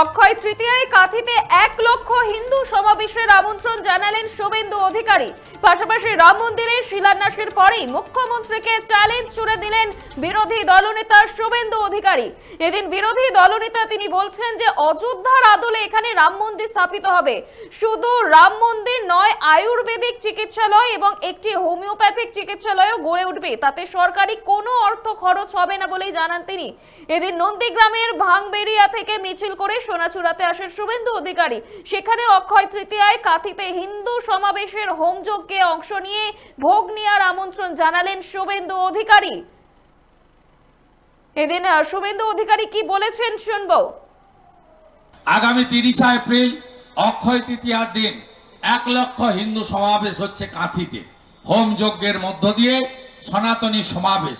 অক্ষয় তৃতীয়ায় কাঁথিতে এক লক্ষ হিন্দু সমাবেশের আমন্ত্রণ জানালেন শুভেন্দু অধিকারী। পাশাপাশি রাম মন্দিরে শিলান্যাসের পরেই মুখ্যমন্ত্রীকে চ্যালেঞ্জ ছুড়ে দিলেন বিরোধী দলনেতা শুভেন্দু অধিকারী। এদিন বিরোধী দলনেতা তিনি বলছেন যে, অযোধ্যার আদলে এখানে রাম মন্দির স্থাপিত হবে। শুধু রাম মন্দির নয়, আয়ুর্বেদিক চিকিৎসালয় এবং একটি হোমিওপ্যাথিক চিকিৎসালয়ও গড়ে উঠবে। তাতে সরকারি কোনো অর্থ খরচ হবে না বলেই জানান তিনি। এদিন নন্দীগ্রামের ভাঙবেড়িয়া থেকে মিছিল করে সোনাচূড়াতে আসেন শুভেন্দু অধিকারী। সেখানে অক্ষয় তৃতীয়ায় কাথিতে হিন্দু সমাবেশের হোমযজ্ঞে অংশ নিয়ে ভোগ নেওয়ার আমন্ত্রণ জানালেন শুভেন্দু অধিকারী। এদিন শুভেন্দু অধিকারী কি বলেছেন শুনব? আগামী তিরিশা এপ্রিল, অক্ষয় তৃতীয়ার দিন, এক লক্ষ হিন্দু সমাবেশ হচ্ছে কাঁথিতে। হোম যজ্ঞের মধ্য দিয়ে সনাতনী সমাবেশ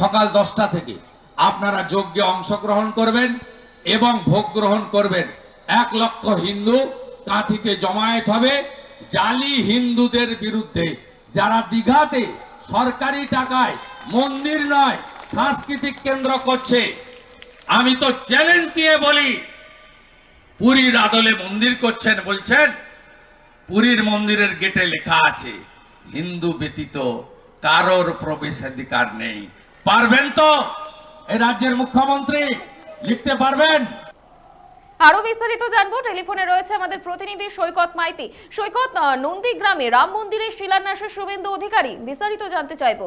সকাল দশটা থেকে। আপনারা যজ্ঞে অংশগ্রহণ করবেন এবং ভোগ গ্রহণ করবেন। এক লক্ষ হিন্দু কাঁথিতে জমায়েত হবে, জালি হিন্দুদের বিরুদ্ধে। যারা দিঘাতে সরকারি টাকায় মন্দির নয়, সাংস্কৃতিক কেন্দ্র করছে, আমি তো চ্যালেঞ্জ দিয়ে বলি, পুরীর আদলে মন্দির করছেন বলছেন, পুরীর মন্দিরের গেটে লেখা আছে, হিন্দু ব্যতীত কারোর প্রবেশাধিকার নেই। পারবেন তো? এ রাজ্যের মুখ্যমন্ত্রী। লিখতে পারবেন। আরও বিস্তারিত জানব টেলিফোনে রয়েছে আমাদের প্রতিনিধি সৈকত মাইতি। সৈকত আহ, নন্দীগ্রামে রাম মন্দিরের শিলান্যাসের শুভেন্দু অধিকারী বিস্তারিত জানতে চাইব।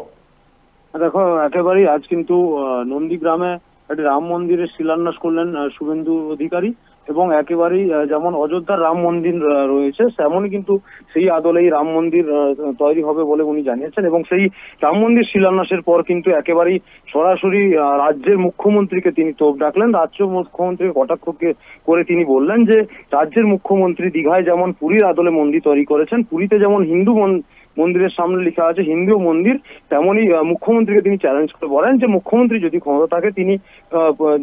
দেখো একেবারেই আজ কিন্তু নন্দী নন্দীগ্রামে একটা রাম মন্দিরের শিলান্যাস করলেন শুভেন্দু অধিকারী। এবং একেবারেই যেমন অযোধ্যার রাম মন্দির রয়েছে তেমনই কিন্তু সেই আদলেই রাম মন্দির তৈরি হবে বলে উনি জানিয়েছেন এবং সেই রাম মন্দির শিলান্যাসের পর কিন্তু একেবারেই সরাসরি রাজ্যের মুখ্যমন্ত্রীকে তিনি তোপ ডাকলেন। রাজ্য মুখ্যমন্ত্রীকে কটাক্ষকে করে তিনি বললেন যে, রাজ্যের মুখ্যমন্ত্রী দীঘায় যেমন পুরীর আদলে মন্দির তৈরি করেছেন, পুরীতে যেমন হিন্দু মন্দিরের সামনে লেখা আছে হিন্দু মন্দির। তেমনি মুখ্যমন্ত্রীকে তিনি চ্যালেঞ্জ করে বলেন যে, মুখ্যমন্ত্রী যদি ক্ষমতা থাকে, তিনি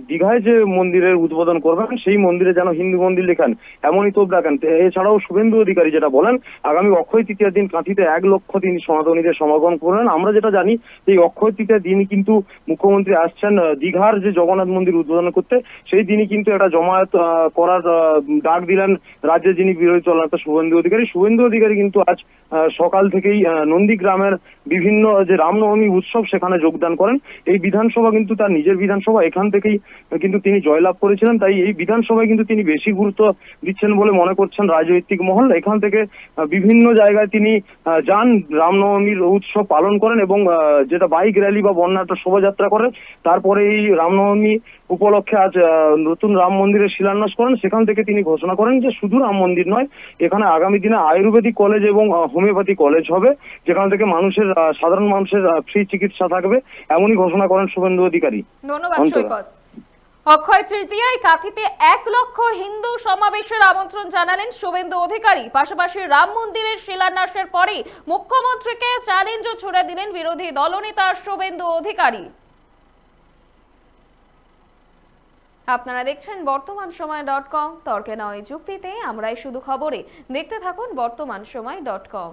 দীঘায় যে মন্দিরের উদ্বোধন করবেন, সেই মন্দিরে যেন হিন্দু মন্দির লেখান। এমনই তোপ ডাকেন এছাড়াও শুভেন্দু অধিকারী যেটা বলেন, আগামী অক্ষয় তৃতীয়ার দিন কাঁথিতে এক লক্ষ তিনি সনাতনীদের সমাগম করবেন। আমরা যেটা জানি, এই অক্ষয় তৃতীয়ার দিনই কিন্তু মুখ্যমন্ত্রী আসছেন দীঘার যে জগন্নাথ মন্দির উদ্বোধন করতে, সেই দিনই কিন্তু একটা জমায়েত করার ডাক দিলেন রাজ্যের যিনি বিরোধী দলনেতা শুভেন্দু অধিকারী। শুভেন্দু অধিকারী কিন্তু আজ সকাল সকাল থেকেই নন্দীগ্রামের বিভিন্ন যে রামনবমী উৎসব সেখানে যোগদান করেন। এই বিধানসভা কিন্তু তার নিজের বিধানসভা, এখান থেকেই কিন্তু তিনি জয়লাভ করেছিলেন। তাই এই বিধানসভায় কিন্তু তিনি বেশি গুরুত্ব দিচ্ছেন বলে মনে করছেন রাজনৈতিক মহল। এখান থেকে বিভিন্ন জায়গায় তিনি যান রামনবমীর উৎসব পালন করেন এবং যেটা বাইক র্যালি বা বর্ণাঢ্য শোভাযাত্রা করেন তারপরে এই রামনবমী উপলক্ষে আজ নতুন রাম মন্দিরের শিলান্যাস করেন। সেখান থেকে তিনি ঘোষণা করেন যে শুধু রাম মন্দির নয়, এখানে আগামী দিনে আয়ুর্বেদিক কলেজ এবং হোমিওপ্যাথি কলেজ হবে যেখান থেকে মানুষের সাধারণ মানুষের ফ্রি চিকিৎসা থাকবে এমনই ঘোষণা করেন শুভেন্দু অধিকারী। ধন্যবাদ সৈকত। অক্ষয় তৃতীয়ায় কাথিতে এক লক্ষ হিন্দু সমাবেশের আমন্ত্রণ জানালেন শুভেন্দু অধিকারী। পাশাপাশি রাম মন্দিরের শিলান্যাসের পরে মুখ্যমন্ত্রীকে চ্যালেঞ্জও ছুড়ে দিলেন বিরোধী দলনেতা শুভেন্দু অধিকারী। আপনারা দেখছেন বর্তমান সময় ডট কম। তর্কে নয় যুক্তিতে আমরাই শুধু খবরে। দেখতে থাকুন বর্তমান সময় ডট কম।